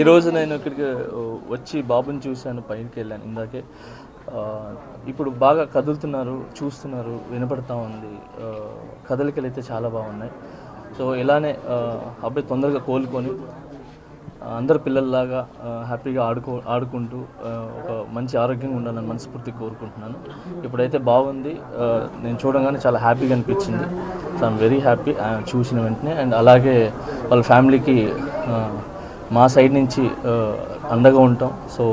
ఈరోజు నేను ఇక్కడికి వచ్చి బాబుని చూశాను పైకి వెళ్ళాను. ఇందాకే ఇప్పుడు బాగా కదులుతున్నారు చూస్తున్నారు వినపడతా ఉంది. కదలికలు అయితే చాలా బాగున్నాయి. సో ఇలానే అబ్బాయి తొందరగా కోలుకొని అందరు పిల్లల్లాగా హ్యాపీగా ఆడుకో ఆడుకుంటూ ఒక మంచి ఆరోగ్యంగా ఉండాలని మనస్ఫూర్తిగా కోరుకుంటున్నాను. ఇప్పుడైతే బాగుంది. నేను చూడంగానే చాలా హ్యాపీగా అనిపించింది. సో ఐఎమ్ వెరీ హ్యాపీ చూసిన వెంటనే. అండ్ అలాగే వాళ్ళ ఫ్యామిలీకి మా సైడ్ నుంచి అండగా ఉంటాం. సో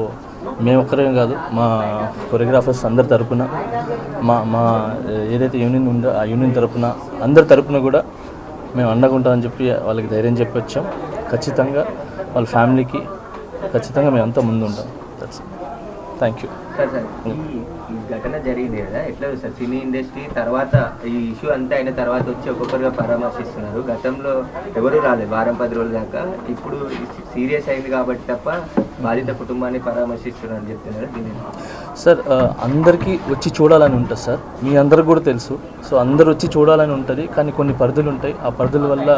మేము ఒక్కరే కాదు మా కొరియోగ్రాఫర్స్ అందరి తరపున మా మా ఏదైతే యూనియన్ ఉందో ఆ యూనియన్ తరపున అందరి తరపున కూడా మేము అండగా ఉంటామని చెప్పి వాళ్ళకి ధైర్యం చెప్పి వచ్చాం ఖచ్చితంగా వాళ్ళ ఫ్యామిలీకి ఖచ్చితంగా మేము ముందు ఉంటాం that's thank you sir sir ఈ ఘటన జరిగింది కదా? ఎట్లా సార్? సినీ ఇండస్ట్రీ తర్వాత ఈ ఇష్యూ అంతా అయిన తర్వాత వచ్చి ఒక్కొక్కరుగా పరామర్శిస్తున్నారు. గతంలో ఎవరు రాలేదు వారం పది రోజుల దాకా. ఇప్పుడు సీరియస్ అయింది కాబట్టి తప్ప బాధిత కుటుంబాన్ని పరామర్శిస్తున్నారు అని చెప్తున్నారు. దీని సార్ అందరికీ వచ్చి చూడాలని ఉంటుంది సార్. మీ అందరికి కూడా తెలుసు. సో అందరు వచ్చి చూడాలని ఉంటుంది. కానీ కొన్ని పరిధులు ఉంటాయి. ఆ పరిధుల వల్ల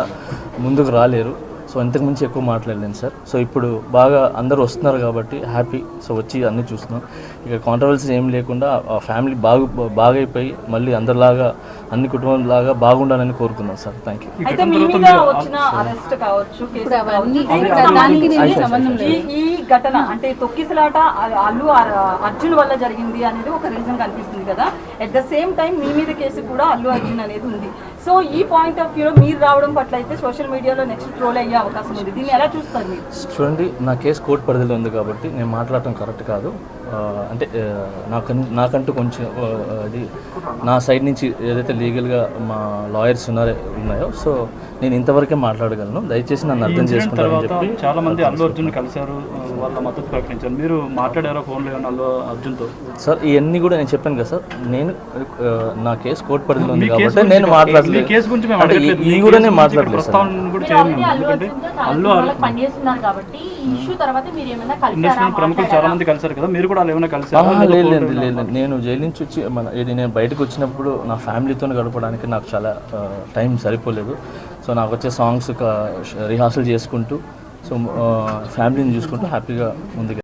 ముందుకు రాలేరు. సో ఇంతకు మించి ఎక్కువ మాట్లాడలేను సార్. సో ఇప్పుడు బాగా అందరూ వస్తున్నారు కాబట్టి హ్యాపీ. సో వచ్చి అన్నీ చూస్తున్నాం. ఇక కాంట్రవర్సీ ఏం లేకుండా ఆ ఫ్యామిలీ బాగు బాగైపోయి మళ్ళీ అందరిలాగా అన్ని కుటుంబంలాగా బాగుండాలని కోరుకుందాం సార్. థ్యాంక్ యూ ఘటన అంటే తొక్కిసలాట అల్లు అర్- అర్జున్ వల్ల జరిగింది అనేది ఒక రీజన్ కనిపిస్తుంది కదా. ఎట్ ద సేమ్ టైం మీ మీద కేసు కూడా అల్లు అర్జున్ అనేది ఉంది. సో ఈ పాయింట్ ఆఫ్ వ్యూలో మీరు రావడం పట్ల అయితే సోషల్ మీడియాలో నెక్స్ట్ ట్రోల్ అయ్యే అవకాశం ఉంది. దీన్ని ఎలా చూస్తారు మీరు? చూడండి నా కేసు కోర్టు పరిధిలో ఉంది కాబట్టి నేను మాట్లాడటం కరెక్ట్ కాదు. అంటే నాకు నాకంటూ కొంచెం అది నా సైడ్ నుంచి ఏదైతే లీగల్గా మా లాయర్స్ ఉన్నారో ఉన్నాయో సో నేను ఇంతవరకే మాట్లాడగలను. దయచేసి నన్ను అర్థం చేసుకుంటారని తర్వాత చెప్పి చాలా మంది అల్లు అర్జున్ కలిశారు వాళ్ళ మద్దతు ప్రకటించారు. మీరు మాట్లాడారా ఫోన్లో ఏమన్నా అల్లు అర్జున్తో? సార్ ఇవన్నీ కూడా నేను చెప్పాను కదా సార్. నేను నా కేసు కోర్టు పరిధిలో ఉంది కాబట్టి నేను. మాట్లాడలేదు. మీ కేసు గురించి. ఈ- కూడా నేను మాట్లాడలేదు అల్లు ఎందుకంటే అర్జున్తో అల్లు వాళ్ళకి పనిచేస్తున్నారు కాబట్టి ఈ ఇష్యూ తర్వాత మీరు ఏమైనా కలిసారా ఇండస్ట్రీ ప్రముఖులు చాలా మంది కలిశారు కదా. మీరు కూడా వాళ్ళు ఏమైనా కలిసారా ఆహా, లేదా లేదు లేదు ఫోన్లో లేదు. లేదు. నేను జైలు నుంచి వచ్చి మన ఇది నేను బయటకు వచ్చినప్పుడు నా ఫ్యామిలీతో గడపడానికి నాకు చాలా టైం సరిపోలేదు. సో నాకు వచ్చే సాంగ్స్ రిహార్సల్ చేసుకుంటూ సో ఫ్యామిలీని చూసుకుంటూ హ్యాపీగా ముందుకు